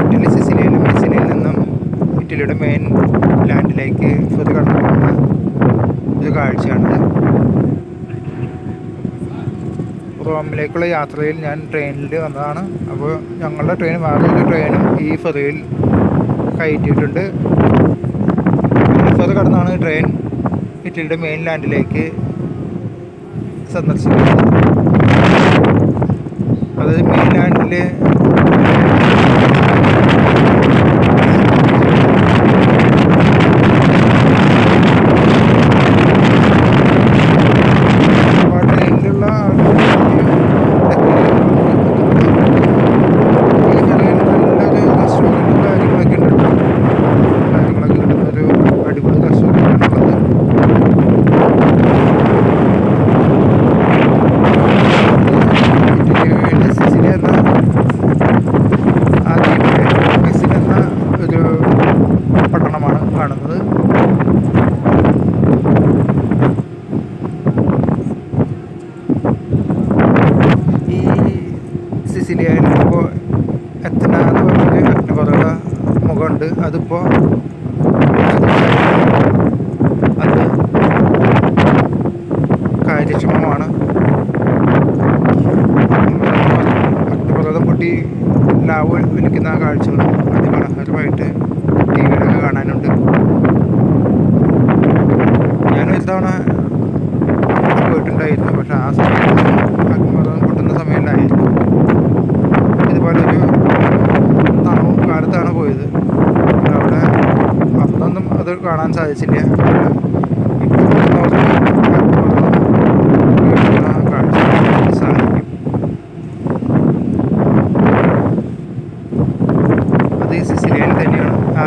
Italy സിസിലിയിലും മെസ്സിലിയിൽ നിന്നും ഇറ്റലിയുടെ main ലാൻഡിലേക്ക് ഇത് കടന്നു പോകുന്ന ഒരു കാഴ്ചയാണിത് റോമിലേക്കുള്ള യാത്രയിൽ ഞാൻ ട്രെയിനിൽ വന്നതാണ്. അപ്പോൾ ഞങ്ങളുടെ ട്രെയിൻ വേറെ ഒരു ട്രെയിനും ഈ ഫെറിയിൽ കയറ്റിയിട്ടുണ്ട്. ഫെറി കടന്നാണ് ട്രെയിൻ ഇറ്റലിയുടെ മെയിൻ ലാൻഡിലേക്ക് സന്ദർശിക്കുന്നത് അതായത് മെയിൻ ലാൻഡിൽ അപ്പോൾ സിസിലിയയിൽ ഇപ്പോൾ എത്ര എന്ന് പറഞ്ഞൊരു അഗ്നിപർവത മുഖമുണ്ട്. അതിപ്പോൾ അത് കാര്യക്ഷമമാണ്. അഗ്നിപർവതം പൊട്ടി ലാവ് ഒലിക്കുന്ന ആ അതിമനോഹരമായിട്ട് ടി വിയിലൊക്കെ കാണാനുണ്ട്. ഞാനൊരു തവണ പോയിട്ടുണ്ടായിരുന്നു. പക്ഷെ ആ സമയത്ത് പോയത്. അവിടെ അന്നൊന്നും അത് കാണാൻ സാധിച്ചില്ല. അത് സിസിലിയയിൽ തന്നെയാണ്. ആ